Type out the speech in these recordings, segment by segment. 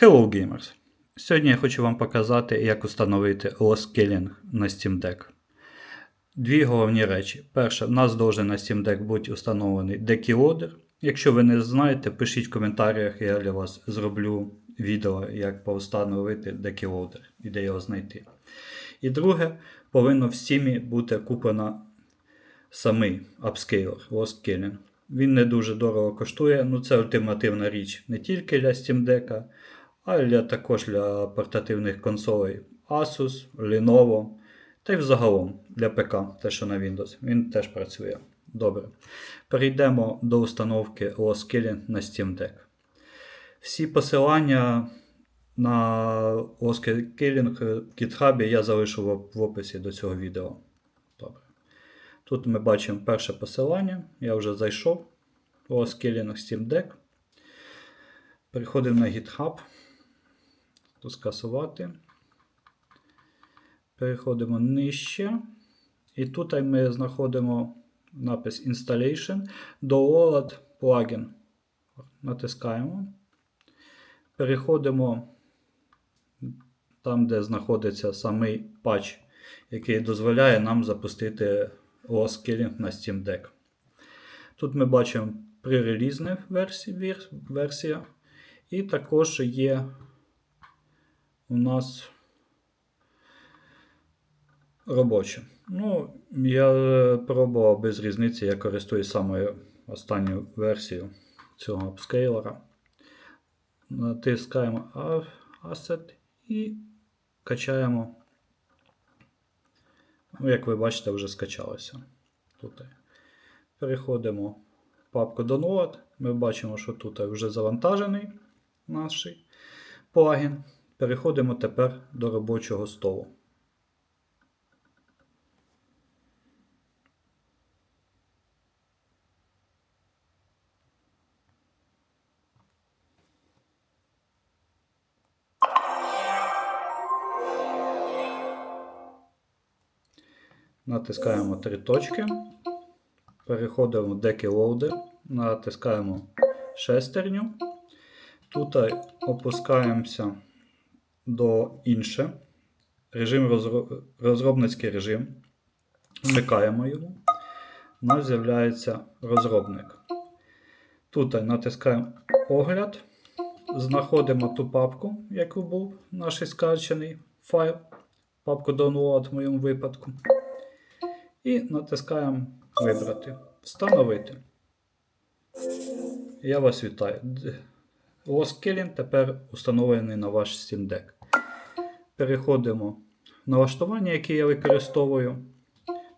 Hello Gamers! Сьогодні я хочу вам показати, як Lost Killing на Steam Deck. Дві головні речі. Перше, в нас должен на Steam Deck бути встановлений Deckloader. Якщо ви не знаєте, пишіть в коментарях, я для вас зроблю відео, як повстановити Deckloader і де його знайти. І друге, повинно в Steam бути куплено самий апскейлер Lost Killing. Він не дуже дорого коштує, ну це ультимативна річ не тільки для Steam Deck, а для, також для портативних консолей Asus, Lenovo та й взагалом для ПК, те, що на Windows. Він теж працює. Добре. Перейдемо до установки Lost Killing на Steam Deck. Всі посилання на Lost Killing в GitHub я залишу в- описі до цього відео. Добре. Тут ми бачимо перше посилання. Я вже зайшов. Lost Killing Steam Deck. Переходимо на GitHub. Тут скасувати. Переходимо нижче. І тут ми знаходимо напис Installation. Download Plugin. Натискаємо. Переходимо там, де знаходиться самий патч, який дозволяє нам запустити Lost Killing на Steam Deck. Тут ми бачимо пререлізна версія, версія. І також є у нас робоча. Ну, я пробував без різниці, я користуюсь самою останньою версією цього апскейлера. Натискаємо Asset і качаємо. Ну, як ви бачите, вже скачалося. Тут. Переходимо в папку Download. Ми бачимо, що тут вже завантажений наш плагін. Переходимо тепер до робочого столу. Натискаємо три точки. Переходимо в Loader, натискаємо шестерню. Тут опускаємося до інше. Режим розро- розробницький режим. Вмикаємо його. У нас з'являється розробник. Тут натискаємо огляд. Знаходимо ту папку, яку був наш скачаний файл. Папку download в моєму випадку. І натискаємо Вибрати. Встановити. Я вас вітаю. Lost тепер установлений на ваш Steam Deck. Переходимо в налаштування, які я використовую.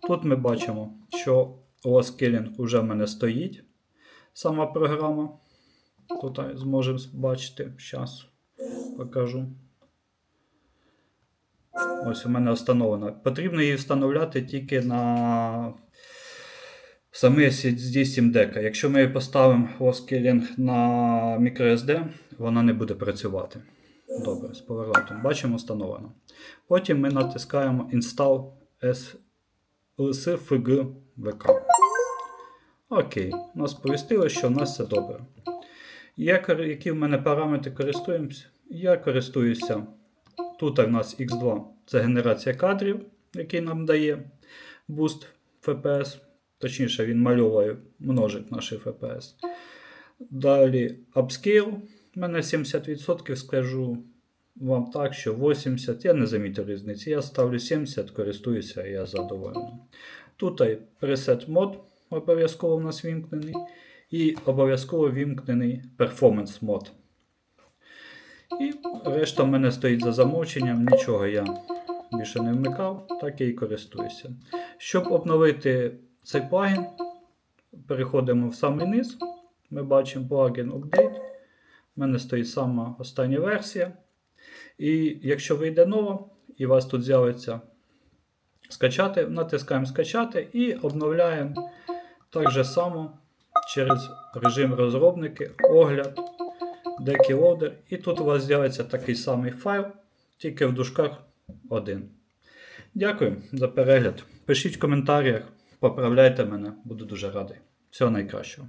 Тут ми бачимо, що Lost вже в мене стоїть. Сама програма. Тут зможемо бачити. Зараз покажу. Ось у мене встановлена. Потрібно її встановляти тільки на саме SSD Steam Deck. Якщо ми поставимо Lost на microSD, вона не буде працювати. Добре, з повертом. Бачимо, встановлено. Потім ми натискаємо Install SFG VK. Окей, нас повістило, що в нас все добре. Я, які в мене параметри користуємося? Я користуюся. Тут у нас X2 це генерація кадрів, який нам дає буст FPS. Точніше, він мальовує, множить наші FPS. Далі Upscale. У мене 70%, скажу вам так, що 80%. Я не замітив різниці. Я ставлю 70, користуюся, я задоволений. Тут preset мод обов'язково в нас вімкнений. І обов'язково вімкнений Performance мод. І решта в мене стоїть за замовченням, нічого я більше не вмикав, так і користуюся. Щоб обновити цей плагін, переходимо в самий низ. Ми бачимо плагін Update. У мене стоїть сама остання версія. І якщо вийде нова, і у вас тут з'явиться скачати, натискаємо скачати і обновляємо так же само через режим розробники, огляд. Loader, і тут у вас з'явиться такий самий файл, тільки в дужках один. Дякую за перегляд. Пишіть в коментарях, поправляйте мене, буду дуже радий. Всього найкращого.